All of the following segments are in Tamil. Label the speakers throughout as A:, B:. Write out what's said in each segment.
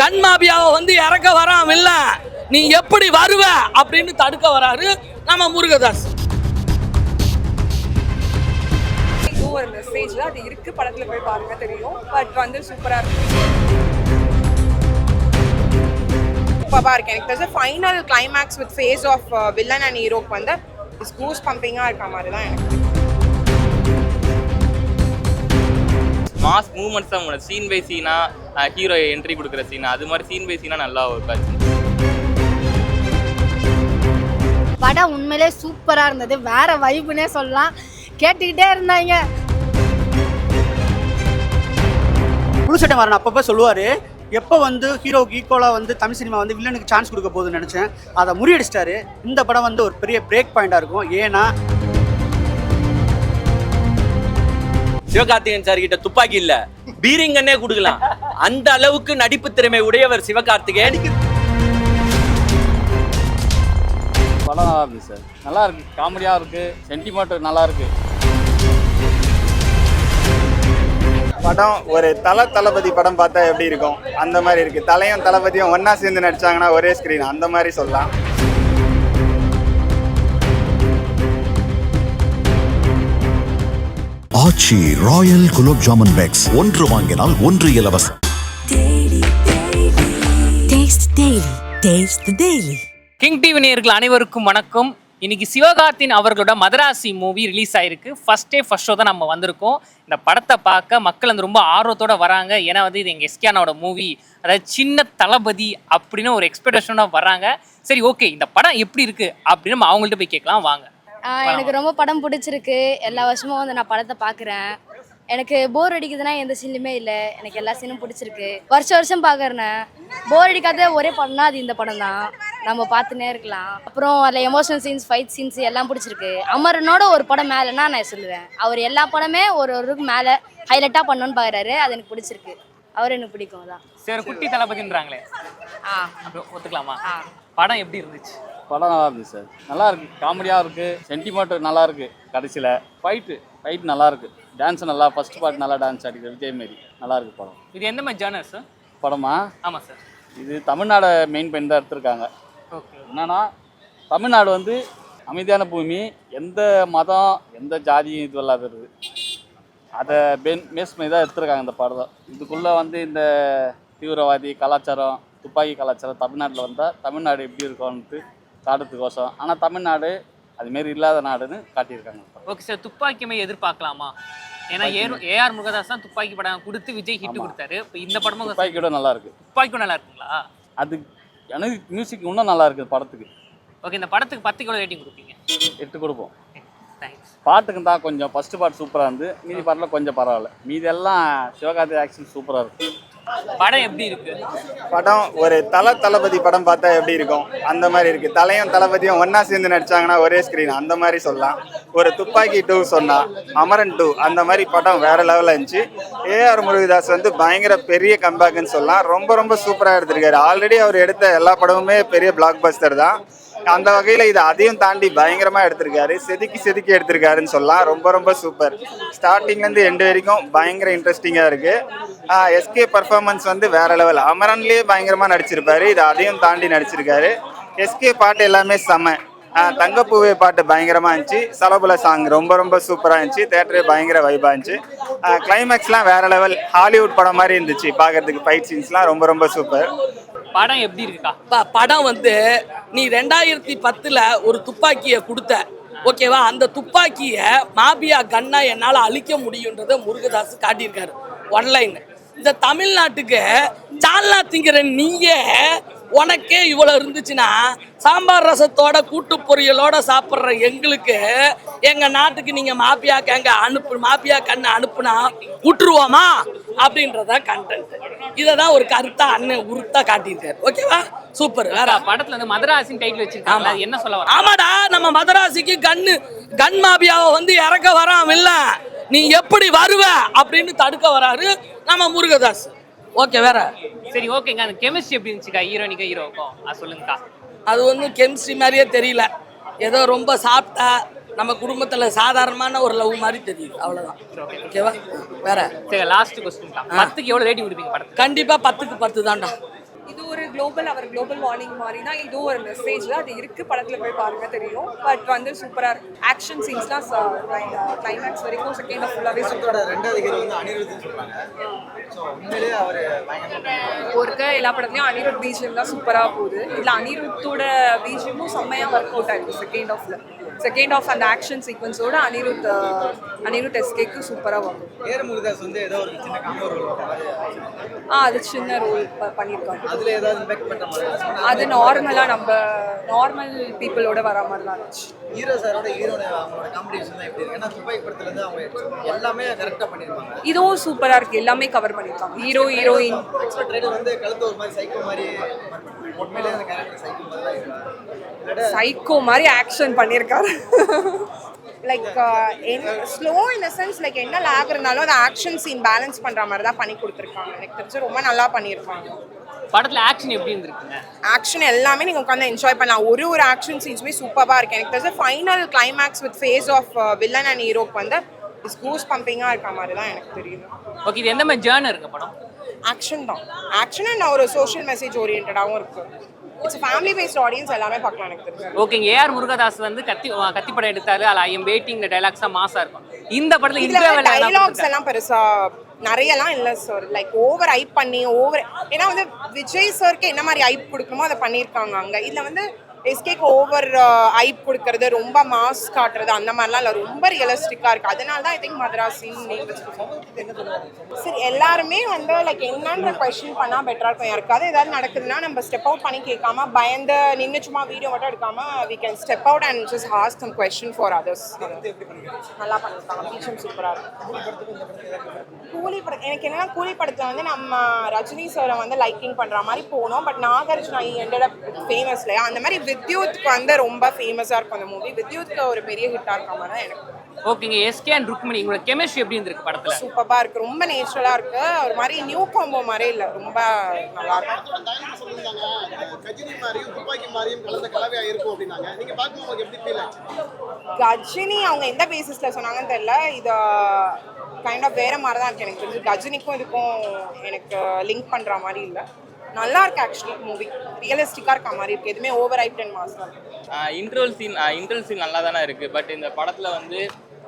A: கன் மாபியாவை வந்து இறக்க வராம இல்ல நீ எப்படி வருவ அப்படின்னு தடுக்க வராரு நம்ம முருகதாஸ்.
B: ஒரு மெசேஜ்ல அது இருக்கு படத்தில் போய் பாருங்க தெரியும். பட் வந்து சூப்பராக இருக்கு. சூப்பராக இருக்கேன் எனக்கு தெரிஞ்ச final climax with face off villain and ஹீரோக்கு வந்து இஸ் கூஸ் பம்பிங்காக இருக்க மாதிரி தான் எனக்கு.
C: மாஸ் மூமெண்ட்ஸ் தான் உங்களோட சீன் பை சீனா ஹீரோ என்ட்ரி கொடுக்குற சீனா அது மாதிரி சீன் பை சீனா நல்லா ஒரு காட்சி
D: படம் உண்மையிலே சூப்பராக இருந்தது. வேற வைப்புனே சொல்லலாம். கேட்டுக்கிட்டே இருந்தாங்க.
E: புது சட்டை வரணும் அப்பப்போ சொல்லுவார் எப்போ வந்து ஹீரோக்கு ஈக்குவலாக வந்து தமிழ் சினிமா வந்து வில்லனுக்கு சான்ஸ் கொடுக்க போகுதுன்னு நினச்சேன். அதை முறியடிச்சிட்டாரு. இந்த படம் வந்து ஒரு பெரிய பிரேக் பாயிண்டாக இருக்கும். ஏன்னா
F: சிவகார்த்திகேயன் சார் கிட்ட துப்பாக்கி இல்ல. பீரிங்கன்னே கொடுக்கலாம். அந்த அளவுக்கு நடிப்பு திறமை உடையவர் சிவகார்த்திகேயன்.
G: படம் நல்லா இருக்கு சார் நல்லா இருக்கு. காமெடியாக இருக்கு. சென்டிமெண்ட் நல்லா இருக்கு.
H: படம் ஒரு தல தளபதி படம் பார்த்தா எப்படி இருக்கும்? அந்த மாதிரி இருக்கு. தலையும் தளபதியும் ஒண்ணா சேர்ந்து நடிச்சாங்கன்னா ஒரே ஸ்கிரீன் அந்த மாதிரி சொல்லலாம்.
I: Aachi royal gulab jamun packs. ஒன்று வாங்கினால் ஒன்று இலவசம்.
J: Taste Daily. Taste the Daily.
K: King TV நேயர்கள் அனைவருக்கும் வணக்கம். இன்னைக்கு சிவகார்த்தின் அவர்களோட மதராசி மூவி ரிலீஸ் ஆயிருக்கு. ஃபர்ஸ்ட் டே ஃபர்ஸ்ட் ஷோ தான் நம்ம வந்திருக்கோம். இந்த படத்தை பார்க்க மக்கள் வந்து ரொம்ப ஆர்வத்தோட வராங்க. ஏன்னா வந்து இது எங்கள் எஸ்கியானோட மூவி அதாவது சின்ன தளபதி அப்படின்னு ஒரு எக்ஸ்பெக்டேஷனோட வராங்க. சரி ஓகே இந்த படம் எப்படி இருக்கு அப்படின்னு நம்ம அவங்கள்ட்ட போய் கேட்கலாம். வாங்க.
D: எனக்கு ரொம்ப படம் பிடிச்சிருக்கு. எல்லா வருஷமும் வந்து நான் படத்தை பார்க்குறேன் எனக்கு போர் அடிக்குதுன்னா எந்த சீன்லையுமே இல்லை. எனக்கு எல்லா சீனும் பிடிச்சிருக்கு. வருஷம் வருஷம் பார்க்குறேன் போர் அடிக்காத ஒரே படம்னா அது இந்த படம் தான். நம்ம பார்த்துனே இருக்கலாம். அப்புறம் அதில் எமோஷனல் சீன்ஸ் ஃபைட் சீன்ஸ் எல்லாம் பிடிச்சிருக்கு. அமரனோட ஒரு படம் மேலேன்னா நான் சொல்லுவேன். அவர் எல்லா படமே ஒரு ஒரு மேலே ஹைலைட்டாக பண்ணணும்னு பார்க்குறாரு அது எனக்கு பிடிச்சிருக்கு. அவர் எனக்கு பிடிக்கும் தான்
K: சரி குட்டி தளபதின்றாங்களே.
D: ஆ.
K: ஒத்துக்கலாமா. படம் எப்படி இருந்துச்சு?
G: படம் நல்லா இருக்கு சார். நல்லா இருக்கு. காமெடியாக இருக்கு. சென்டிமெண்ட் நல்லா இருக்கு. கடைசியில் ஃபைட்டு ஃபைட் நல்லா இருக்கு. டான்ஸ் நல்லா ஃபர்ஸ்ட் பார்ட் நல்லா டான்ஸ் ஆடிக்கிற விஜய் மாரி. நல்லா இருக்கு படம்.
K: இது எந்த மாதிரி ஜேர்னல்ஸ்
G: படமா?
K: ஆமாம் சார்
G: இது தமிழ்நாடை மெயின் பண்ணி தான் எடுத்திருக்காங்க.
K: ஓகே
G: என்னன்னா தமிழ்நாடு வந்து அமைதியான பூமி எந்த மதம் எந்த ஜாதியும் இது இல்லாதது அதை பென் மேஸ் பண்ணி தான் எடுத்திருக்காங்க இந்த படம். இதுக்குள்ளே வந்து இந்த தீவிரவாதி கலாச்சாரம் துப்பாக்கி கலாச்சாரம் தமிழ்நாட்டில் வந்தால் தமிழ்நாடு எப்படி இருக்கும்னுட்டு காட்டுறதுக்கோசம் ஆனால் தமிழ்நாடு அதுமாரி இல்லாத நாடுன்னு காட்டியிருக்காங்க.
K: ஓகே சார் துப்பாக்கியுமே எதிர்பார்க்கலாமா? ஏன்னா ஏர் ஏஆர் முருகதாஸ் தான் துப்பாக்கி படம் கொடுத்து விஜய் ஹிட். கொடுத்தாரு. இப்போ இந்த படமும்
G: துப்பாக்கியோட நல்லா இருக்கு.
K: துப்பாக்கியும் நல்லா இருக்குங்களா?
G: அது எனக்கு மியூசிக் இன்னும் நல்லா இருக்குது படத்துக்கு.
K: ஓகே இந்த படத்துக்கு பத்து கிலோ ரேட்டிங் கொடுப்பீங்க.
G: எட்டு கொடுப்போம். பாட்டுக்கு தான் கொஞ்சம் ஃபர்ஸ்ட் பார்ட் சூப்பராக இருந்து மீதி பாட்டில் கொஞ்சம் பரவாயில்ல. மீதி எல்லாம் சிவகார்த்தி ஆக்ஷன் சூப்பராக இருக்கு.
K: படம் எப்படி இருக்கு?
H: படம் ஒரு தல தளபதி படம் பார்த்தா எப்படி இருக்கும்? அந்த மாதிரி இருக்கு. தலையும் தளபதியும் ஒன்னா சேர்ந்து நடிச்சாங்கன்னா ஒரே ஸ்கிரீன் அந்த மாதிரி சொல்லலாம். ஒரு துப்பாக்கி டூ சொன்னா அமரன் டூ அந்த மாதிரி படம் வேற லெவலில் இருந்துச்சு. ஏஆர் முருகதாஸ் வந்து பயங்கர பெரிய கம்பேக்குன்னு சொல்லலாம். ரொம்ப ரொம்ப சூப்பராக எடுத்திருக்காரு. ஆல்ரெடி அவர் எடுத்த எல்லா படமுமே பெரிய பிளாக் பஸ்டர் தான். அந்த வகையில் இது அதையும் தாண்டி பயங்கரமாக எடுத்திருக்காரு. செதுக்கி செதுக்கி எடுத்திருக்காருன்னு சொல்லலாம். ரொம்ப ரொம்ப சூப்பர். ஸ்டார்டிங்லேருந்து எண்டு வரைக்கும் பயங்கர இன்ட்ரெஸ்டிங்காக இருக்குது எஸ்கே பர்ஃபார்மன்ஸ் வந்து வேற லெவல் அமரன்லேயே பயங்கரமாக நடிச்சிருப்பாரு. இது அதையும் தாண்டி நடிச்சிருக்காரு. எஸ்கே பாட்டு எல்லாமே செம. தங்கப்பூவே பாட்டு பயங்கரமாக இருந்துச்சு. சலபுல சாங் ரொம்ப ரொம்ப சூப்பராக இருந்துச்சு. தேட்டரே பயங்கர வைபாக இருந்துச்சு. கிளைமேக்ஸ்லாம் வேற லெவல் ஹாலிவுட் படம் மாதிரி இருந்துச்சு. பார்க்கறதுக்கு ஃபைட் சீன்ஸ்லாம் ரொம்ப ரொம்ப சூப்பர்.
K: படம் எப்படி இருக்குக்கா?
A: படம் வந்து நீ ரெண்டாயிரத்தி பத்துல ஒரு துப்பாக்கியை கொடுத்த. ஓகேவா அந்த துப்பாக்கியை மாபியா கண்ணா என்னால் அழிக்க முடியுன்றதை முருகதாஸ் காட்டியிருக்காரு. ஒன்லைன் இந்த தமிழ்நாட்டுக்கு சால்னா திங்கிற நீயே உனக்கே இவ்வளோ இருந்துச்சுன்னா சாம்பார் ரசத்தோட கூட்டு பொரியலோட சாப்பிட்ற எங்களுக்கு எங்க நாட்டுக்கு நீங்க மாபியா கேங்க அனுப்பு மாபியா கண்ணை அனுப்புனா விட்டுருவோமா? அப்படின்றத கண்டென்ட் இதை தான் ஒரு கருத்தா அண்ணன் உருத்தா காட்டியிருக்காரு. ஓகேவா சூப்பர் வேற
K: படத்துல வந்து மதராசின் டைட்டில் வச்சிருக்காங்க. என்ன சொல்ல
A: ஆமாடா நம்ம மதராசிக்கு கண்ணு கன் மாபியாவை வந்து இறக்க வரான் இல்ல. நீ எப்படி வருவ அப்படின்னு தடுக்க வராரு நம்ம முருகதாஸ். ஓகே வேற?
K: சரி ஓகேங்க. அந்த கெமிஸ்ட்ரி எப்படி இருந்துச்சுக்கா? ஹீரோனிக்கா ஹீரோக்கும் அது சொல்லுங்கக்கா.
A: அது ஒன்றும் கெமிஸ்ட்ரி மாதிரியே தெரியல. ஏதோ ரொம்ப சாப்பிட்டா நம்ம குடும்பத்துல சாதாரணமான ஒரு லவ் மாதிரி தெரியுது. அவ்வளவுதான். ஓகேவா வேற?
K: சரி லாஸ்ட் கொஸ்டின்க்கா பத்துக்கு எவ்வளவு ரேட்டிங் கொடுப்பீங்க படத்துக்கு?
A: கண்டிப்பா பத்துக்கு பத்து தான்டா.
B: இது ஒரு குளோபல் அவர் குளோபல் வார்னிங் மாதிரி தான் இது ஒரு மெசேஜ் அது இருக்கு படத்துல போய் பாருங்க தெரியும். பட் வந்து சூப்பரா இருக்கு. ஆக்ஷன் சீன்ஸ்லாம் கிளைமேக்ஸ் வரைக்கும் செகண்ட் ஆஃப் ஃபுல்லாவே சூப்பரா
E: ரெண்டாவது ஹீரோ வந்து அவர்
B: ஒருக்க எல்லா படத்துலயும் அனிருத் பிஜிஎம் தான் சூப்பரா போகுது. இதுல அனிருத்தோட பிஜிஎமும் செம்மையா ஒர்க் அவுட் ஆயிருக்கு செகண்ட் ஆஃப்ல செகண்ட் ஆஃப் அந்த ஆக்ஷன் சீக்வன்ஸோட அனிருத் அனிருத் எஸ்கேக்கு சூப்பரா வரும்
E: ஏர் முருகதாஸ் வந்து ஏதோ ஒரு சின்ன காம்போ ரோல்
B: ஆ அது சின்ன ரோல் பண்ணியிருக்காங்க
E: அதுல ஏதாவது இம்பாக்ட் பண்ற மாதிரி
B: அது நார்மலா நம்ம நார்மல் பீப்புளோட வர மாதிரி தான் இருந்துச்சு.
E: ஹீரோ சாரோட ஹீரோட அவங்களோட காம்படிஷன் தான் எப்படி இருக்கு? ஏன்னா துப்பாக்கி படத்துல இருந்து அவங்க எல்லாமே கரெக்டா பண்ணிருப்பாங்க.
B: இதுவும் சூப்பரா இருக்கு. எல்லாமே கவர் பண்ணிருக்காங்க. ஹீரோ ஹீரோயின்
E: எக்ஸ்ட்ரா ட்ரைலர் வந்து கழுத்து ஒரு மாதிரி சைக்கோ மாதிரி உண்மையிலேயே அந்த கேரக்டர் சைக்கோ மாதிரி தான் இருக்கு.
B: சைக்கோ மாதிரி ஆக்ஷன் பண்ணியிருக்காரு like slow in sense like என்ன லேக் இருந்தாலும் அதை ஆக்ஷன் சீன் பேலன்ஸ் பண்ற மாதிரி தான் பண்ணி கொடுத்துருக்காங்க. எனக்கு தெரிஞ்சு ரொம்ப நல்லா பண்ணியிருக்காங்க
K: படத்துல ஆக்ஷன் எப்படி இருந்திருக்குங்க?
B: ஆக்ஷன் எல்லாமே நீங்கள் உட்காந்து என்ஜாய் பண்ணலாம். ஒரு ஒரு ஆக்ஷன் சீன்ஸுமே சூப்பராக இருக்கு. எனக்கு தெரிஞ்ச final climax with face off villain and ஹீரோக்கு வந்து இஸ் கூஸ் பம்பிங்காக இருக்க மாதிரி தான் எனக்கு தெரியுது.
K: ஓகே இது எந்த மாதிரி ஜேர்னர் இருக்கு படம்?
B: ஆக்ஷன் தான். ஆக்ஷன் அண்ட் ஒரு சோஷியல் மெசேஜ் ஓரியன்டாகவும் இருக்கு. இட்ஸ் ஃபேமிலி பேஸ்ட் ஆடியன்ஸ் எல்லாமே பார்க்கலாம் எனக்கு தெரிஞ்சு.
K: ஓகேங்க ஏஆர் முருகதாஸ் வந்து கத்தி கத்தி படம் எடுத்தாரு. அதில் ஐ எம் வெயிட்டிங் டைலாக்ஸா மாசா இருக்கும். இந்த படத்துல இன்டர்வல்
B: டைலாக்ஸ் எல்லாம் பெருசா நிறையலாம் இல்லை சார் லைக் ஓவர் ஐப் பண்ணி ஓவர் ஏன்னா வந்து விஜய் சாருக்கு என்ன மாதிரி ஐப் கொடுக்கணுமோ அதை பண்ணியிருக்காங்க அங்க. இதுல வந்து எஸ்கேக்கு ஓவர் ஐப் கொடுக்கறது ரொம்ப மாஸ் காட்டுறது அந்த மாதிரிலாம் இல்லை. ரொம்ப ரியலிஸ்டிக்காக இருக்குது அதனால தான் ஐ திங்க் மதராசின்னு சரி எல்லாருமே வந்து லைக் என்னன்ற கொஷின் பண்ணால் பெட்டராக இருக்கும். யாருக்காவது ஏதாவது நடக்குதுன்னா நம்ம ஸ்டெப் அவுட் பண்ணி கேட்காம பயந்து நின்று சும்மா வீடியோ மட்டும் எடுக்காம we can step out and just ask some question for others நல்லா பண்ணியிருக்காங்க டீச்சர் சூப்பராக இருக்கும் கூலி படம் எனக்கு என்னன்னா கூலி படத்தில் வந்து நம்ம ரஜினி சாரை வந்து லைக்கிங் பண்ணுற மாதிரி போனோம். பட் நாகார்ஜுனா எண்டட் ஃபேமஸ் இல்லையா? அந்த மாதிரி வித்யூத்க்கு வந்து ரொம்ப ஃபேமஸாக இருக்கும் அந்த மூவி வித்யூத்க்கு ஒரு பெரிய ஹிட்டாக இருக்க மாதிரி தான் எனக்கு.
K: ஓகேங்க எஸ்கே அண்ட் ருக்மணி உங்களோட கெமிஸ்ட்ரி எப்படி இருந்திருக்கு படத்துல?
B: சூப்பராக இருக்கு. ரொம்ப நேச்சுரலாக இருக்கு. ஒரு மாதிரி நியூ காம்போ மாதிரி இல்லை. ரொம்ப நல்லா இருக்கு
E: கஜினி மாதிரியும் துப்பாக்கி மாதிரியும் கலந்த கலவையா இருக்கும் அப்படின்னாங்க. நீங்க பார்க்கும்போது எப்படி ஃபீல் ஆச்சு?
B: கஜினி அவங்க எந்த பேசிஸில் சொன்னாங்கன்னு தெரியல. இது கைண்ட் ஆஃப் வேற மாதிரி தான் இருக்கு எனக்கு தெரிஞ்சு. கஜினிக்கும் இதுக்கும் எனக்கு லிங்க் பண்ணுற மாதிரி இல்லை. நல்லா இருக்கு ஆக்சுவலி மூவி ரியலிஸ்டிக்காக இருக்க மாதிரி இருக்கு. எதுவுமே ஓவர் அண்ட் மாஸ் இருக்கு
C: இன்டர்வல் சீன் இன்டர்வல் சீன் நல்லா தானே இருக்குது பட் இந்த படத்தில் வந்து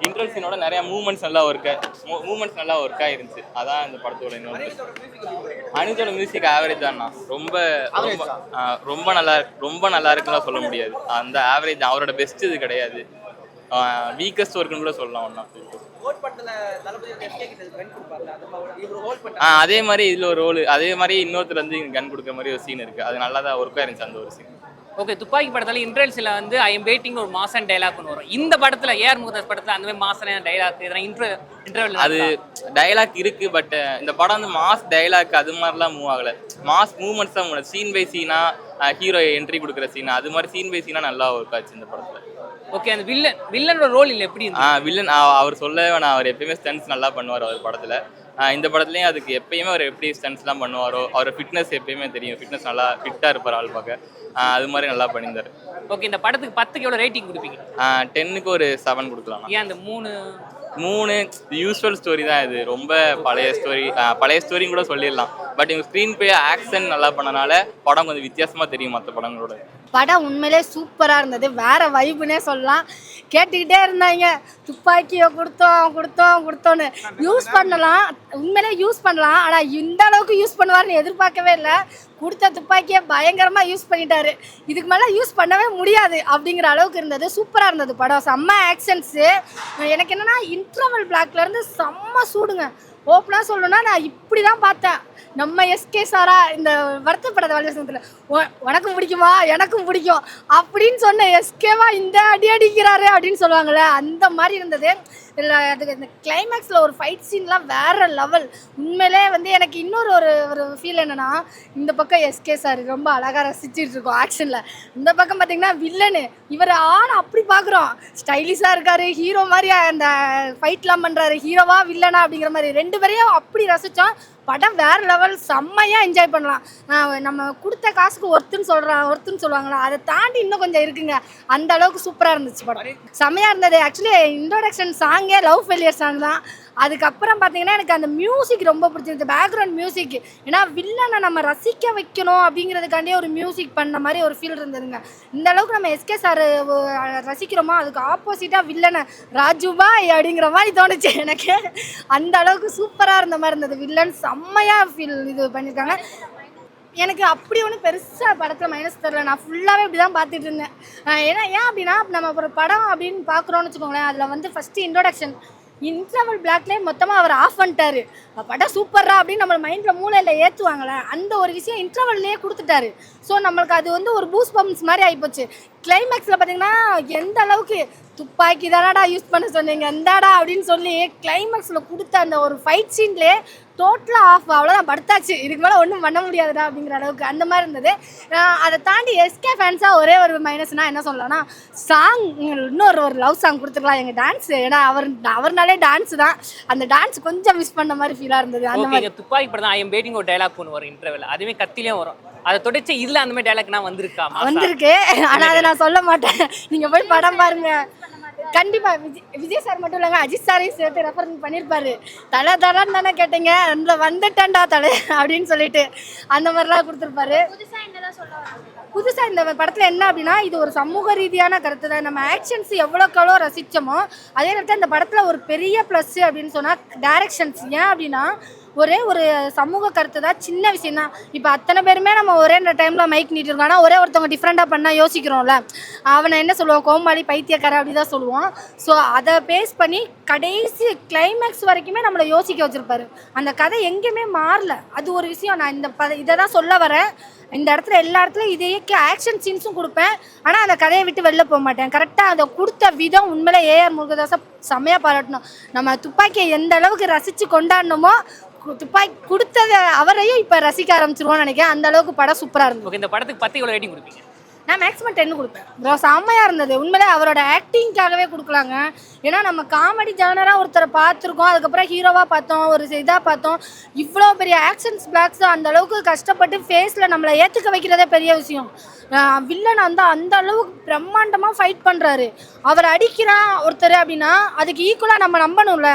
C: இன்டர்வல் சீனோட நிறைய மூவ்மெண்ட்ஸ் நல்லா ஒர்க் மூவ்மெண்ட்ஸ் நல்லா ஒர்க் ஆயிருந்துச்சு அதான் இந்த படத்தோட இன்னொரு அனிதோட மியூசிக் ஆவரேஜ் தான்ண்ணா ரொம்ப ரொம்ப ரொம்ப நல்லா ரொம்ப நல்லா இருக்குன்னு சொல்ல முடியாது. அந்த ஆவரேஜ் அவரோட பெஸ்ட் இது கிடையாது. வீக்கஸ்ட் ஒர்க்குன்னு கூட சொல்லலாம் ஒன்றா ஆ அதே மாதிரி இதில் ஒரு ரோல் அதே மாதிரி இன்னொருத்தர் வந்து கன் கொடுக்குற மாதிரி ஒரு சீன் இருக்குது அது நல்லா தான் ஒர்க்காக இருந்துச்சு அந்த ஒரு சீன்
K: ஓகே துப்பாக்கி படத்துல இன்டர்வல்ஸ்ல வந்து ஐ எம் வெயிட்டிங் ஒரு மாசன் டைலாக் ஒன்று வரும். இந்த படத்துல ஏஆர் முருகதாஸ் படத்துல அந்த மாதிரி மாசன டைலாக் இதெல்லாம் இன்டர் இன்டர்வல்
C: அது டைலாக் இருக்கு பட் இந்த படம் வந்து மாஸ் டைலாக் அது மாதிரிலாம் மூவ் ஆகல. மாஸ் மூவ்மெண்ட்ஸ் தான் சீன் பை சீனா ஹீரோ என்ட்ரி கொடுக்குற சீனா அது மாதிரி சீன் பை சீனா நல்லா ஒர்க் ஆச்சு இந்த படத்துல.
K: ஓகே அந்த வில்லன் வில்லனோட ரோல் இல்லை எப்படி
C: ஆ வில்லன் அவர் சொல்லவே வேணாம். அவர் எப்பயுமே ஸ்டன்ஸ் நல்லா பண்ணுவார் அவர் படத்துல. இந்த படத்துலயும் அதுக்கு எப்பயுமே அவர் எப்படி ஸ்டன்ஸ்லாம் பண்ணுவாரோ அவர் ஃபிட்னஸ் எப்பயுமே தெரியும். ஃபிட்னஸ் நல்லா ஃபிட்டாக இருப்பார் ஆள் பார்க்க. அது மாதிரி நல்லா பண்ணியிருந்தார்.
K: ஓகே இந்த படத்துக்கு பத்துக்கு எவ்வளோ ரேட்டிங் கொடுப்பீங்க?
C: டென்னுக்கு ஒரு செவன் கொடுக்கலாம்.
K: ஏன் அந்த மூணு?
C: மூணு யூஸ்வல் ஸ்டோரி தான் இது. ரொம்ப பழைய ஸ்டோரி பழைய ஸ்டோரின்னு கூட சொல்லிடலாம். பட் இவங்க ஸ்க்ரீன் பிளே ஆக்ஷன் நல்லா பண்ணனால படம் கொஞ்சம் வித்தியாசமா தெரியும் மற்ற படங்களோட.
D: படம் உண்மையிலே சூப்பராக இருந்தது. வேற வைப்புனே சொல்லலாம். கேட்டுக்கிட்டே இருந்தாங்க. துப்பாக்கியை கொடுத்தோம் கொடுத்தோம் கொடுத்தோன்னு யூஸ் பண்ணலாம். உண்மையிலே யூஸ் பண்ணலாம். ஆனால் இந்த அளவுக்கு யூஸ் பண்ணுவார்னு எதிர்பார்க்கவே இல்லை. கொடுத்த துப்பாக்கியை பயங்கரமாக யூஸ் பண்ணிட்டாரு. இதுக்கு மேலே யூஸ் பண்ணவே முடியாது அப்படிங்கிற அளவுக்கு இருந்தது. சூப்பராக இருந்தது படம். செம்ம ஆக்ஷன்ஸு எனக்கு என்னென்னா இன்டர்வல் பிளாக்லேருந்து செம்ம சூடுங்க. ஓப்பனாக சொல்லணும்னா நான் இப்படி தான் பார்த்தேன். நம்ம எஸ்கே சாரா இந்த வருத்தப்படாத வலிவசனத்தில் உனக்கும் பிடிக்குமா? எனக்கும் பிடிக்கும். அப்படின்னு சொன்ன எஸ்கேவா இந்த அடி அடிக்கிறாரு அப்படின்னு சொல்லுவாங்கள்ல அந்த மாதிரி இருந்தது. இல்லை அதுக்கு இந்த கிளைமேக்ஸில் ஒரு ஃபைட் சீன்லாம் வேற லெவல் உண்மையிலே வந்து எனக்கு இன்னொரு ஒரு ஒரு ஃபீல் என்னன்னா இந்த பக்கம் எஸ்கே சார் ரொம்ப அழகாக ரசிச்சுட்டு இருக்கோம் ஆக்ஷனில் இந்த பக்கம் பார்த்தீங்கன்னா வில்லனு இவர் ஆள் அப்படி பார்க்குறோம் ஸ்டைலிஷாக இருக்கார் ஹீரோ மாதிரி அந்த ஃபைட்லாம் பண்ணுறாரு ஹீரோவா வில்லனா அப்படிங்கிற மாதிரி. ரெண்டு பேரையும் அப்படி ரசித்தோம் படம் வேற லெவல் செம்மையாக என்ஜாய் பண்ணலாம். நம்ம கொடுத்த காசுக்கு ஒர்த்துன்னு சொல்கிறான் ஒர்த்துன்னு சொல்லுவாங்களா? அதை தாண்டி இன்னும் கொஞ்சம் இருக்குங்க. அந்த அளவுக்கு சூப்பராக இருந்துச்சு படம். செம்மையாக இருந்தது. ஆக்சுவலி இன்ட்ரோடக்ஷன் சாங்கே லவ் ஃபெயிலியர் சாங் தான். அதுக்கப்புறம் பார்த்தீங்கன்னா எனக்கு அந்த மியூசிக் ரொம்ப பிடிச்சிருந்தது பேக்ரவுண்ட் மியூசிக் ஏன்னா வில்லனை நம்ம ரசிக்க வைக்கணும் அப்படிங்கிறதுக்காண்டியே ஒரு மியூசிக் பண்ண மாதிரி ஒரு ஃபீல் இருந்ததுங்க. இந்த அளவுக்கு நம்ம எஸ்கே சார் ரசிக்கிறோமோ அதுக்கு ஆப்போசிட்டாக வில்லனை ராஜுபாய் அப்படிங்கிற மாதிரி தோணுச்சு எனக்கு. அந்த அளவுக்கு சூப்பராக இருந்த மாதிரி இருந்தது. வில்லன் செம்மையாக ஃபீல் இது பண்ணியிருக்காங்க. எனக்கு அப்படி ஒன்றும் பெருசாக படத்தில் மைனஸ் தெரில. நான் ஃபுல்லாகவே இப்படி தான் பார்த்துட்டு இருந்தேன். ஏன்னா ஏன் அப்படின்னா நம்ம ஒரு படம் அப்படின்னு பார்க்குறோன்னு வச்சுக்கோங்களேன் அதில் வந்து ஃபஸ்ட்டு இன்ட்ரோடக்ஷன் இன்டர்வல் பிளாக்லேயே மொத்தமாக அவர் ஆஃப் பண்ணிட்டாரு. அப்ப படம் சூப்பரா அப்படின்னு நம்ம மைண்டில் மூளையில் ஏற்றுவாங்களே அந்த ஒரு விஷயம் இன்டர்வல்லையே கொடுத்துட்டாரு. ஸோ நம்மளுக்கு அது வந்து ஒரு பூஸ் பம்ப்ஸ் மாதிரி ஆகிப்போச்சு கிளைமேக்ஸில் பார்த்தீங்கன்னா எந்த அளவுக்கு துப்பாக்கி தானடா யூஸ் பண்ண சொன்னீங்க இந்தாடா அப்படின்னு சொல்லி கிளைமேக்ஸில் கொடுத்த அந்த ஒரு ஃபைட் சீன்லேயே டோட்டலாக ஆஃப் அவ்வளோதான் படுத்தாச்சு. இதுக்கு மேலே ஒன்றும் பண்ண முடியாதுடா அப்படிங்கிற அளவுக்கு அந்த மாதிரி இருந்தது. அதை தாண்டி எஸ்கே ஃபேன்ஸாக ஒரே ஒரு மைனஸ்னால் என்ன சொல்லலாம்னா சாங் இன்னொரு ஒரு லவ் சாங் கொடுத்துருக்கலாம். எங்கள் டான்ஸ் ஏன்னா அவர் அவர்னாலே டான்ஸ் தான். அந்த டான்ஸ் கொஞ்சம் மிஸ் பண்ண மாதிரி ஃபீலாக இருந்தது. அந்த மாதிரி.
K: துப்பாக்கி படம் ஐ எம் வெயிட்டிங் ஒரு டைலாக் ஒன்று வரும் இன்டர்வெல் அதுவே கத்திலையும் வரும். அதை தொடர்ச்சி இதுல அந்த மாதிரி டைலாக்னா வந்திருக்கா?
D: வந்திருக்கு. ஆனால் அதை நான் சொல்ல மாட்டேன். நீங்கள் போய் படம் பாருங்க. கண்டிப்பா விஜய் விஜய் சார் மட்டும் இல்லைங்க அஜித் சாரையும் சேர்த்து ரெஃபரன்ஸ் பண்ணியிருப்பாரு தலை தலைன்னு தானே கேட்டீங்க. அந்த வந்துட்டேன்டா தலை அப்படின்னு சொல்லிட்டு அந்த மாதிரிலாம் கொடுத்துருப்பாரு. புதுசாக இந்த படத்தில் என்ன அப்படின்னா இது ஒரு சமூக ரீதியான கருத்து தான். நம்ம ஆக்ஷன்ஸ் எவ்வளோக்களோ ரசித்தோமோ அதே நேரத்தில் இந்த படத்தில் ஒரு பெரிய ப்ளஸ் அப்படின்னு சொன்னால் டைரக்ஷன்ஸ் ஏன் அப்படின்னா ஒரே ஒரு சமூக கருத்து தான் சின்ன விஷயம் தான். இப்போ அத்தனை பேருமே நம்ம ஒரே டைமில் மைக் நீட்டிருக்கோம். ஆனால் ஒரே ஒருத்தவங்க டிஃப்ரெண்ட்டாக பண்ணால் யோசிக்கிறோம்ல. அவனை என்ன சொல்லுவான் கோமாளி பைத்தியக்காரன் அப்படி தான் சொல்லுவான். ஸோ அதை பேஸ் பண்ணி கடைசி கிளைமேக்ஸ் வரைக்குமே நம்மளை யோசிக்க வச்சுருப்பாரு. அந்த கதை எங்கேயுமே மாறல. அது ஒரு விஷயம். நான் இந்த ப இதை தான் சொல்ல வரேன். இந்த இடத்துல எல்லா இடத்துலையும் இதையே ஆக்ஷன் சீன்ஸும் கொடுப்பேன். ஆனால் அந்த கதையை விட்டு வெளில போக மாட்டேன். கரெக்டாக அதை கொடுத்த விதம் உண்மையிலே ஏஆர் முருகதாஸை செம்மையாக பாராட்டணும். நம்ம துப்பாக்கியை எந்த அளவுக்கு ரசித்து கொண்டாடணுமோ துப்பாக்கி கொடுத்தத அவரையும் இப்போ ரசிக்க ஆரம்பிச்சிருவோம்னு நினைக்கிறேன். அந்த அளவுக்கு படம் சூப்பராக இருந்தது.
K: ஓகே இந்த படத்துக்கு பத்து எவ்வளோ ரேட்டிங் கொடுப்பீங்க?
D: நான் மேக்ஸிமம் டென்னு கொடுப்பேன். செம்மையாக இருந்தது. உண்மையிலே அவரோட ஆக்டிங்காகவே கொடுக்கலாங்க. ஏன்னா நம்ம காமெடி ஜானராக ஒருத்தரை பார்த்துருக்கோம். அதுக்கப்புறம் ஹீரோவாக பார்த்தோம் ஒரு இதாக பார்த்தோம். இவ்வளோ பெரிய ஆக்ஷன்ஸ் பிளாக்ஸ் அந்த அளவுக்கு கஷ்டப்பட்டு ஃபேஸில் நம்மளை ஏற்றுக்க வைக்கிறதே பெரிய விஷயம். வில்லன் வந்து அந்த அளவுக்கு பிரம்மாண்டமாக ஃபைட் பண்ணுறாரு அவர் அடிக்கிறான் ஒருத்தர் அப்படின்னா அதுக்கு ஈக்குவலாக நம்ம நம்பணும்ல.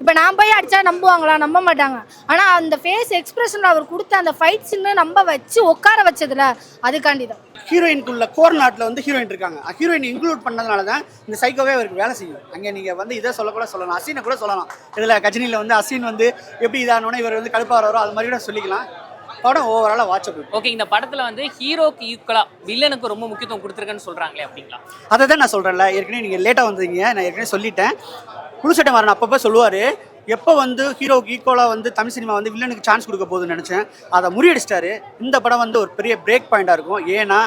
D: இப்போ நான் போய் அடித்தா நம்புவாங்களா? நம்ப மாட்டாங்க. ஆனால் அந்த ஃபேஸ் எக்ஸ்பிரஷனில் அவர் கொடுத்த அந்த ஃபைட் சீனை நம்ப வச்சு உட்கார வச்சதுல அதுக்காண்டி தான்
E: ஹீரோயினுக்குள்ள கோர் நாட்டில் வந்து ஹீரோயின் இருக்காங்க. ஹீரோயின் இன்க்ளூட் பண்ணதுனால தான் இந்த சைக்கோவே அவருக்கு வேலை செய்யும். அங்கே நீங்கள் வந்து இதை சொல்ல கூட சொல்லலாம். அசீனை கூட சொல்லலாம். இதில் கஜினியில் வந்து அசீன் வந்து எப்படி இதானோன்னா இவர் வந்து கடுப்பாக வராரோ அது மாதிரி கூட சொல்லிக்கலாம். படம் ஓவராலாக வாட்சபிள்
K: ஓகே இந்த படத்துல வந்து ஹீரோக்கு ஈக்குவலா வில்லனுக்கு ரொம்ப முக்கியத்துவம் கொடுத்துருக்கேன்னு சொல்றாங்களே அப்படிங்களா?
E: அதை தான் நான் சொல்கிறேன்ல ஏற்கனவே நீங்கள் லேட்டாக வந்தீங்க. நான் ஏற்கனவே சொல்லிட்டேன். புதுசட்டை மாறன் அப்பப்போ சொல்லுவார். எப்போ வந்து ஹீரோக்கு ஈக்குவலாக வந்து தமிழ் சினிமா வந்து வில்லனுக்கு சான்ஸ் கொடுக்க போகுதுன்னு நினச்சேன். அதை முறியடிச்சிட்டாரு. இந்த படம் வந்து ஒரு பெரிய பிரேக் பாயிண்டாக இருக்கும். ஏன்னா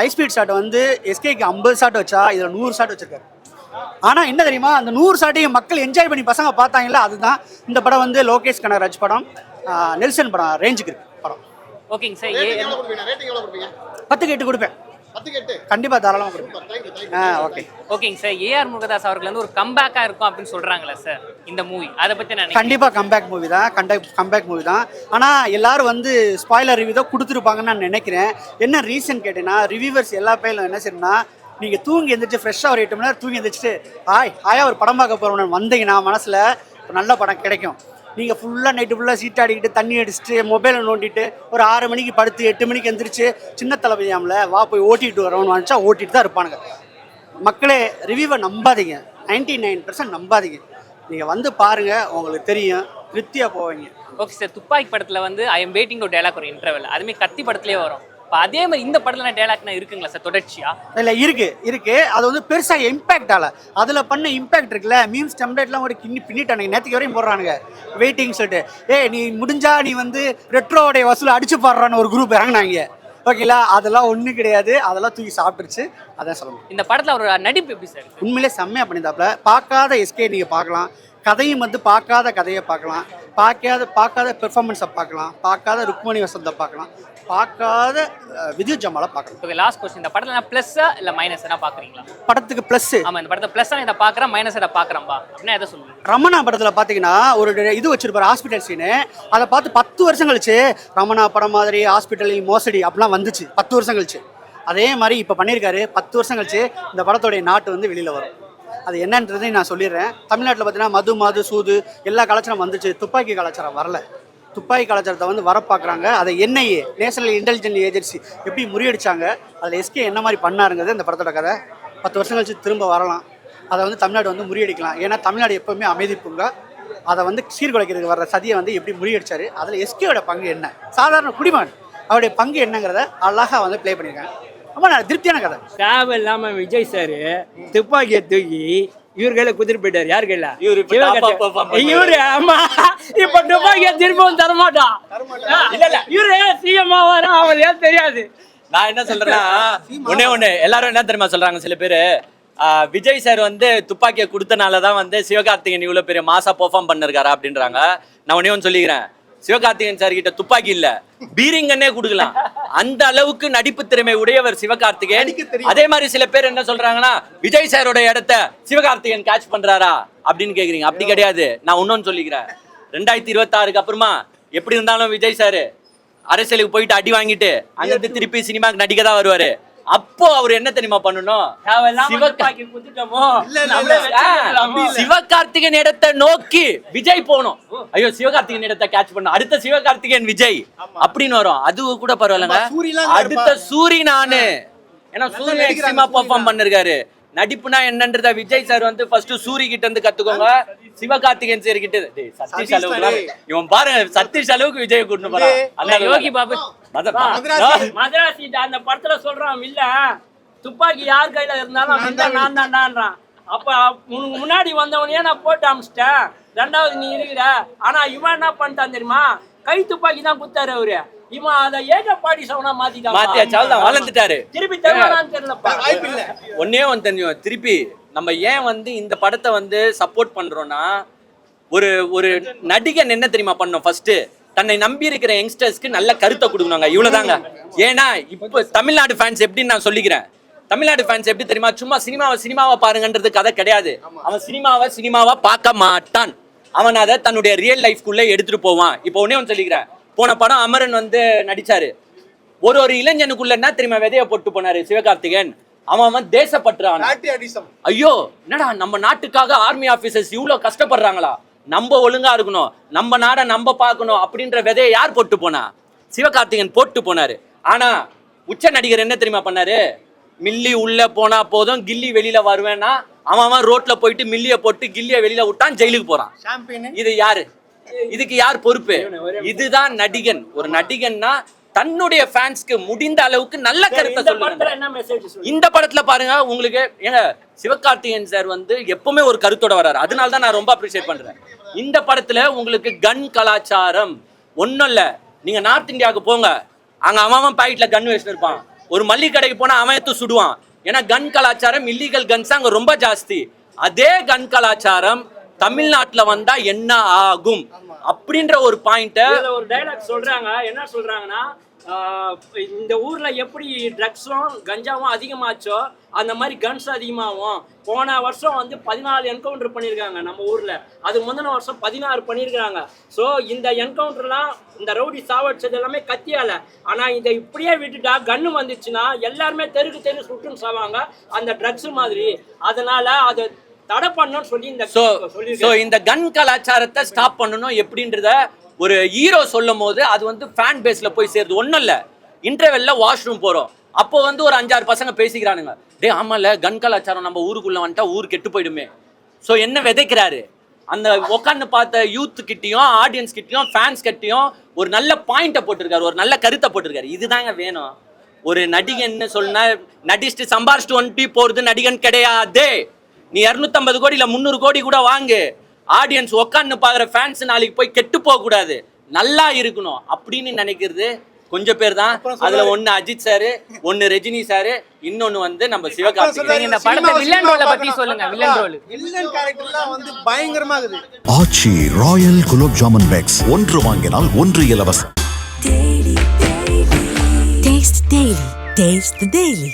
E: ஹை ஸ்பீட் ஷாட் வந்து எஸ்கேக்கு ஐம்பது ஷாட் வச்சா இதில் நூறு ஷாட் வச்சிருக்காரு. ஆனால் என்ன தெரியுமா? அந்த நூறு ஷாட்டையும் மக்கள் என்ஜாய் பண்ணி பசங்க பார்த்தாங்களா அதுதான் இந்த படம் வந்து லோகேஷ் கனகராஜ் படம். நெல்சன் படம் ரேஞ்சுக்கு இருக்கு படம்.
K: ஓகேங்க சார் ஏ
E: பத்துக்கு எட்டு கொடுப்பேன். கண்டிப்பாக தாராளமாக கொடுப்பேன் ஆ ஓகே
K: ஓகேங்க சார் ஏஆர் முருகதாஸ் அவர்கள் வந்து ஒரு கம்பேக்கா இருக்கும் அப்படின்னு சொல்றாங்களே சார் இந்த மூவி அதை பத்தி நான்
E: கண்டிப்பா கம்பேக் மூவி தான். கண்டக் கம்பேக் மூவி தான். ஆனால் எல்லாரும் வந்து ஸ்பாய்லர் ரிவ்யூ தான் கொடுத்துருப்பாங்கன்னு நான் நினைக்கிறேன். என்ன ரீசன் கேட்டேன்னா ரிவ்யூவர்ஸ் எல்லா பேரும் என்ன செய்யணும்னா நீங்கள் தூங்கி எந்திரிச்சு ஃப்ரெஷ்ஷாக ஒரு எட்டு மணி நேரம் தூங்கி எந்திரிச்சிட்டு ஹாய் ஹாயா ஒரு படம் பார்க்க போகிறோம் வந்தீங்கன்னா மனசில் நல்ல படம் கிடைக்கும். நீங்கள் ஃபுல்லாக நைட்டு ஃபுல்லாக சீட் ஆடிக்கிட்டு தண்ணி அடிச்சுட்டு மொபைலை நோண்டிட்டு ஒரு ஆறு மணிக்கு படுத்து எட்டு மணிக்கு எந்திரிச்சு சின்ன தலைமையாமில் வா போய் ஓட்டிகிட்டு வரோம்னு நினச்சா ஓட்டிகிட்டு தான் இருப்பானுங்க. மக்களே ரிவ்யூவை நம்பாதீங்க. 99% நைன் பர்சன்ட் நம்பாதீங்க. நீங்கள் வந்து பாருங்கள் உங்களுக்கு தெரியும். திருப்தியாக போவீங்க.
K: ஓகே சார் துப்பாக்கி படத்தில் வந்து ஐ எம் வெயிட்டிங் ஒரு டைலாக் ஒரு இன்டர்வல் அதுமே கத்தி படத்துலேயே வரும். இப்போ அதே மாதிரி இந்த படத்துல டைலாக்னா இருக்குங்களா சார் தொடர்ச்சியா?
E: இல்லை இருக்கு இருக்கு. அது வந்து பெருசாக இம்பாக்ட் ஆகல அதில் பண்ண இம்பாக்ட் இருக்குல்ல? மீம்ஸ் டெம்ப்ளேட்லாம் ஒரு கிண்ணி பின்னிட்டானுங்க நேற்றுக்கு வரையும் போடுறானுங்க. வெயிட்டிங் சொல்லிட்டு. ஏய் நீ முடிஞ்சா நீ வந்து ரெட்ரோவுடைய வசூல் அடிச்சு பாடுறான்னு ஒரு குரூப் இறங்குனாங்க. ஓகேங்களா அதெல்லாம் ஒன்றும் கிடையாது. அதெல்லாம் தூக்கி சாப்பிட்டுருச்சு. அதான் சொல்லணும்
K: இந்த படத்துல ஒரு நடிப்பு எப்படி சார்?
E: உண்மையிலே செம்மையாக பண்ணியிருந்தாப்புல. பார்க்காத எஸ்கே நீங்கள் பார்க்கலாம். கதையும் வந்து பார்க்காத கதையை பார்க்கலாம். பார்க்காத பார்க்காத பெர்ஃபார்மன்ஸை பார்க்கலாம். பார்க்காத ருக்மணி வசந்தை பார்க்கலாம். பார்க்காத வித்யுத் ஜமாலை பார்க்கலாம்
K: ஓகே லாஸ்ட் கொஸ்டின் இந்த படத்துல நான் ப்ளஸ்ஸா இல்ல மைனஸ் என்ன பாக்குறீங்களா
E: படத்துக்கு ப்ளஸ்ஸு
K: ஆமா இந்த படத்தை ப்ளஸ்ஸா இதை பாக்குறேன் மைனஸ் இதை பாக்குறேன்பா அப்படின்னா எதை சொல்லுங்க
E: ரமணா படத்தில் பார்த்தீங்கன்னா ஒரு இது வச்சிருப்பாரு ஹாஸ்பிட்டல் சீனு அதை பார்த்து பத்து வருஷம் கழிச்சு ரமணா படம் மாதிரி ஹாஸ்பிட்டலில் மோசடி அப்படிலாம் வந்துச்சு. பத்து வருஷம் கழிச்சு. அதே மாதிரி இப்போ பண்ணியிருக்காரு பத்து வருஷம் கழிச்சு இந்த படத்தோடைய நாட்டு வந்து வெளியில் வரும். அது என்னன்றதையும் நான் சொல்லிடுறேன். தமிழ்நாட்டில் பார்த்தீங்கன்னா மது மது சூது எல்லா கலாச்சாரம் வந்துச்சு. துப்பாக்கி கலாச்சாரம் வரல. துப்பாக்கி கலாச்சாரத்தை வந்து வர பார்க்குறாங்க அதை என்ஐஏ நேஷனல் இன்டெலிஜென்ஸ் ஏஜென்சி எப்படி முறியடிச்சாங்க அதில் எஸ்கே என்ன மாதிரி பண்ணாருங்கிறது இந்த படத்தோட கதை. பத்து வருஷம் கழிச்சு திரும்ப வரலாம். அதை வந்து தமிழ்நாடு வந்து முறியடிக்கலாம். ஏன்னா தமிழ்நாடு எப்போவுமே அமைதி பூங்கா. அதை வந்து சீர்குலைக்கிறதுக்கு வர்ற சதியை வந்து எப்படி முறியடிச்சாரு அதில் எஸ்கேயோட பங்கு என்ன? சாதாரண குடிமகன். அவருடைய பங்கு என்னங்கிறத அழகாக வந்து ப்ளே பண்ணியிருக்காங்க. ரொம்ப திருப்தியான கதை.
L: தேவையில்லாம விஜய் சார் துப்பாக்கியை தூக்கி இவர் கையில குதிரை போயிட்டாரு. யார் கையில?
F: இவரு
L: ஆமா. இப்ப துப்பாக்கியை திரும்பவும் தரமாட்டான் இல்ல இல்ல. இவரு சிஎம் ஆவாரா? அவர் ஏன் தெரியாது?
F: நான் என்ன சொல்றேன்னா ஒண்ணே ஒண்ணு. எல்லாரும் என்ன தெரியுமா சொல்றாங்க சில பேரு? ஆஹ், விஜய் சார் வந்து துப்பாக்கியை கொடுத்தனால தான் வந்து சிவகார்த்திகேயன் இவ்வளவு பெரிய மாசா பெர்ஃபார்ம் பண்ணிருக்காரா அப்படின்றாங்க. நான் ஒண்ணே ஒன்று சொல்லிக்கிறேன். சிவகார்த்திகேயன் சார் கிட்ட துப்பாக்கி இல்ல. பீரிங்கன்னே கொடுக்கலாம். அந்த அளவுக்கு நடிப்பு திறமை உடையவர் சிவகார்த்திகேயன். அதே மாதிரி சில பேர் என்ன சொல்றாங்கன்னா விஜய் சாரோட இடத்த சிவகார்த்திகேயன் கேட்ச் பண்றாரா? அப்படின்னு கேக்குறீங்க. அப்படி கிடையாது. நான் இன்னொன்னு சொல்லிக்கிறேன். ரெண்டாயிரத்தி இருபத்தாறுக்கு அப்புறமா எப்படி இருந்தாலும் விஜய் சார் அரசியலுக்கு போயிட்டு அடி வாங்கிட்டு அங்கிருந்து திருப்பி சினிமாக்கு நடிக்க தான் வருவாரு. அப்போ அவர் என்ன தெரியுமா பண்ணணும்? சிவகார்த்திகேயன் இடத்தை நோக்கி விஜய் போகணும். ஐயோ சிவகார்த்திகேயன் இடத்தை கேட்ச் பண்ண அடுத்த சிவகார்த்திகேயன் விஜய் அப்படின்னு வரும். அது கூட பரவாயில்லங்க. அடுத்த சூரி நானு ஏன்னா சூரிய எக்ஸ்ட்ரீமா பெர்ஃபார்ம் பண்ணிருக்காரு. நடிப்புனா என்னன்றத விஜய் சார் வந்து ஃபர்ஸ்ட் சூரி கிட்ட இருந்து கத்துக்கோங்க. சிவகார்த்திகேயன் சார் கிட்ட டேய், சதீஷ் அளவுக்கு இவன் பாருங்க சதீஷ் அளவுக்கு விஜய் கூட்டு போறான்
L: இல்ல, யோகி பாபு.
F: மதராசி.
L: அந்த படத்துல சொல்றான் இல்ல. துப்பாக்கி யார் கையில இருந்தாலும் நான் தான்டான்றான் அப்ப உனக்கு முன்னாடி வந்தவனையே நான் போட்டு அமிச்சிட்டேன். ரெண்டாவது நீ இருக்கிற. ஆனா இவன் என்ன பண்ணிட்டான் தெரியுமா? கை துப்பாக்கி தான் குத்தாரு அவரு. இவன் அதை ஏக பாடி சவுனா மாத்திட்டான்.
F: மாத்தியாச்சு. அவ்வளவுதான் வளர்ந்துட்டாரு.
L: திருப்பி தருவானான்னு தெரியலப்பா.
F: ஒன்னே ஒன்று தெரியும். திருப்பி நம்ம ஏன் வந்து இந்த படத்தை வந்து சப்போர்ட் பண்றோம்னா ஒரு ஒரு நடிகன் என்ன தெரியுமா பண்ணோம்? ஃபர்ஸ்ட் தன்னை நம்பி இருக்கிற யங்ஸ்டர்ஸ்க்கு நல்ல கருத்தை கொடுக்கணுங்க. இவ்வளவுதாங்க. ஏன்னா இப்போ தமிழ்நாடு ஃபேன்ஸ் எப்படின்னு நான் சொல்லிக்கிறேன். தமிழ்நாடு ஃபேன்ஸ் எப்படி தெரியுமா? சும்மா சினிமாவை சினிமாவை பாருங்கன்றது கதை கிடையாது. அவன் சினிமாவை சினிமாவா பார்க்க மாட்டான். அவன் அதை தன்னுடைய ரியல் லைஃப்குள்ள எடுத்துட்டு போவான். இப்போ ஒன்னே ஒன்று சொல்லிக்கிறேன். போன படம் அமரன் வந்து நடிச்சாரு. ஒரு ஒரு இளைஞனுக்குள்ள என்ன தெரியுமா விதைய போட்டு போனாரு சிவகார்த்திகேயன்? அவன் அவன் தேசப்பற்றான். ஐயோ என்னடா நம்ம நாட்டுக்காக ஆர்மி ஆபீசர்ஸ் இவ்வளவு கஷ்டப்படுறாங்களா? நம்ம ஒழுங்கா இருக்கணும் நம்ம நாடை நம்ம பார்க்கணும் அப்படின்ற விதையை யார் போட்டு போனா? சிவகார்த்திகேயன் போட்டு போனாரு. ஆனா உச்ச நடிகர் என்ன தெரியுமா பண்ணாரு? மில்லி உள்ள போனா போதும் கில்லி வெளியில வருவேன்னா அவன் அவன் ரோட்ல போயிட்டு மில்லிய போட்டு கில்லிய வெளியில விட்டான் ஜெயிலுக்கு போறான். இது யாரு? இதுக்கு யார் பொறுப்பு? இதுதான் நடிகன். ஒரு நடிகன்னா தன்னுடைய ஃபேன்ஸ்க்கு முடிந்த அளவுக்கு நல்ல கருத்தை
L: இந்த
F: சொல்லுங்க. இந்த படத்துல பாருங்க உங்களுக்கு ஏங்க சிவகார்த்திகேயன் சார் வந்து எப்பவுமே ஒரு கருத்தோட வராரு. அதனால தான் நான் ரொம்ப அப்ரிஷியேட் பண்றேன். இந்த படத்துல உங்களுக்கு கன் கலாச்சாரம் ஒண்ணும் இல்ல. நீங்க நார்த் இந்தியாவுக்கு போங்க. அங்க அவன் பாக்கெட்ல கன் இருப்பான். ஒரு மல்லிகை கடைக்கு போனா அவன் எடுத்து சுடுவான். ஏன்னா கன் கலாச்சாரம் இல்லீகல் கன்ஸ் அங்க ரொம்ப ஜாஸ்தி. அதே கன் கலாச்சாரம் தமிழ்நாட்டுல வந்தா என்ன ஆகும்? அப்படின்ற ஒரு பாயிண்ட
L: ஒரு டைலாக் சொல்றாங்க. என்ன சொல்றாங்கன்னா இந்த ஊர்ல எப்படி ட்ரக்ஸும் கஞ்சாவும் அதிகமாச்சோ அந்த மாதிரி கன்ஸ் அதிகமாகும். போன வருஷம் வந்து பதினாலு என்கவுண்டர் பண்ணியிருக்காங்க நம்ம ஊர்ல. அது முந்தின வருஷம் பதினாறு பண்ணியிருக்காங்க ஸோ இந்த என்கவுண்டர்லாம் இந்த ரவுடி சாவடிச்சது எல்லாமே கத்தியால. ஆனா இதை இப்படியே விட்டுட்டா கன்னு வந்துச்சுன்னா எல்லாருமே தெருக்கு தெரு சுட்டுன்னு சாவாங்க. அந்த ட்ரக்ஸ் மாதிரி. அதனால அதை தடை பண்ணணும்னு சொல்லி இந்த
F: சோ
L: சொல்லியிருக்காங்க
F: சோ இந்த கன் கலாச்சாரத்தை ஸ்டாப் பண்ணணும் எப்படின்றத ஒரு ஹீரோ சொல்லும் போது அது வந்து ஃபேன் பேஸ்ல போய் சேருது. ஒண்ணும் இல்ல. இன்டர்வெல்ல வாஷ்ரூம் போறோம். அப்போ வந்து ஒரு அஞ்சாறு பசங்க பேசிக்கிறானுங்க. டேய் ஆமால கன் கலாச்சாரம் நம்ம ஊருக்குள்ள வந்துட்டா ஊர் கெட்டு போயிடுமே. சோ என்ன விதைக்கிறாரு? அந்த உட்காந்து பார்த்த யூத் கிட்டயும் ஆடியன்ஸ் கிட்டயும் ஃபேன்ஸ் கிட்டயும் ஒரு நல்ல பாயிண்ட்டை போட்டிருக்காரு. ஒரு நல்ல கருத்தை போட்டிருக்காரு. இதுதாங்க வேணும். ஒரு நடிகன்னு சொன்னா நடிச்சுட்டு சம்பாரிச்சிட்டு வந்துட்டு போறது நடிகன் கிடையாது. நீ இரநூத்தம்பது கோடி இல்ல முந்நூறு கோடி கூட வாங்கு. ஆடியன்ஸ் உட்காந்து பாக்குற ஃபேன்ஸ் நாளைக்கு போய் கெட்டு போக கூடாது. நல்லா இருக்கணும் அப்படின்னு நினைக்கிறது கொஞ்சம் பேர் தான். அதுல ஒண்ணு அஜித் சாரு ஒண்ணு ரஜினி சாரு இன்னொன்னு வந்து நம்ம சிவகார்த்திகேயன்.
K: இந்த படத்தை வில்லன் ரோல பத்தி சொல்லுங்க வில்லன் ரோல்
E: வில்லன் கேரக்டர்லாம் வந்து பயங்கரமா இருக்குது
I: ஆச்சி ராயல் குலோப் ஜாமுன் பேக்ஸ் ஒன்று வாங்கினால் ஒன்று இலவசம்.
J: Taste the Daily. Taste the Daily.